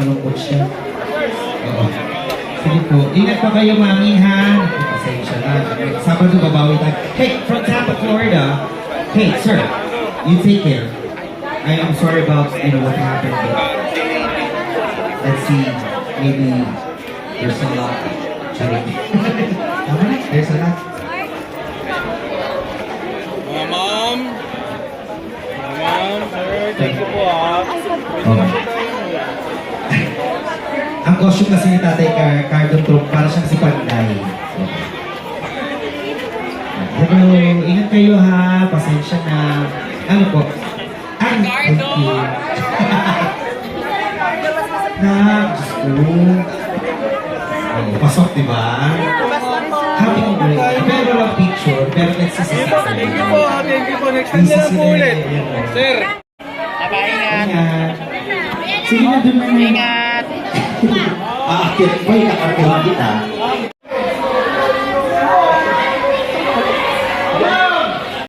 malungkot siya. Oo. Sige po. Ingat pa kayo, mami, ha? Pasensya na. Sabado, babawi tayo. Hey, from Tampa, Florida. Hey, sir. You take care. I am sorry about, you know, what happened. But let's see. Maybe there's a lot. Sorry. Tama na? There's a lot. Ma'am, sir, thank you po ah. Okay. Ang costume kasi ni Tatay Car Cardon Trump para siyang si Panday. Hello, ingat kayo ha. Pasensya na. Ano po? Ay, thank you. na, Diyos ko. Oh, pasok, di ba? Happy to break. Pero walang picture. Pero let's see Thank you po, thank you po. Next time na lang po ulit. Sir. Ingat. Sige na, dun na. Ingat! bakit may nakartuhan kita?